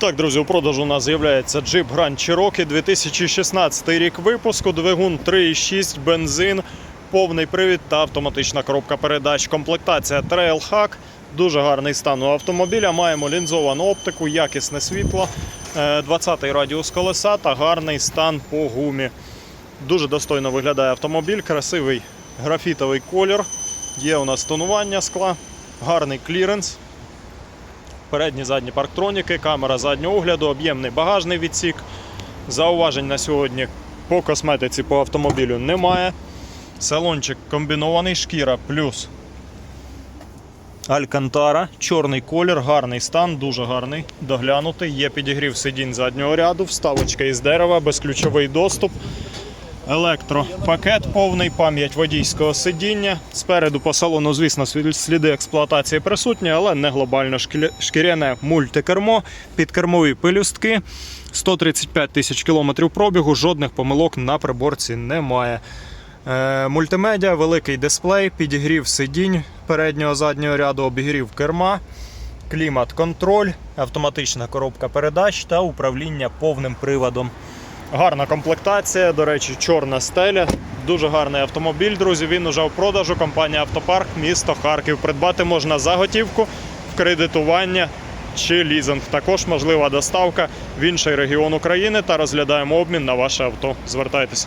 Так, друзі, у продажу у нас з'являється Jeep Grand Cherokee 2016 рік випуску, двигун 3.6, бензин, повний привід та автоматична коробка передач. Комплектація Trailhack. Дуже гарний стан у автомобіля. Маємо лінзовану оптику, якісне світло, е, 20-й радіус колеса та гарний стан по гумі. Дуже достойно виглядає автомобіль, красивий графітовий колір. Є у нас тонування скла, гарний кліренс. Передні задні парктроніки, камера заднього огляду, об'ємний багажний відсік. Зауважень на сьогодні по косметиці по автомобілю немає. Салончик комбінований, шкіра плюс Алькантара, чорний колір, гарний стан, дуже гарний, доглянутий. Є підігрів сидінь заднього ряду, вставочка із дерева, безключовий доступ. Електропакет повний, пам'ять водійського сидіння. Спереду по салону, звісно, сліди експлуатації присутні, але не глобально шкіряне мультикермо, підкермові пелюстки. 135 тисяч кілометрів пробігу, жодних помилок на приборці немає. Е, мультимедіа, великий дисплей, підігрів сидінь переднього заднього ряду, обігрів керма, клімат-контроль, автоматична коробка передач та управління повним приводом. Гарна комплектація, до речі, чорна стеля. Дуже гарний автомобіль, друзі. Він уже в продажу. Компанія Автопарк, місто Харків. Придбати можна за готівку, в кредитування чи лізинг. Також можлива доставка в інший регіон України та розглядаємо обмін на ваше авто. Звертайтеся.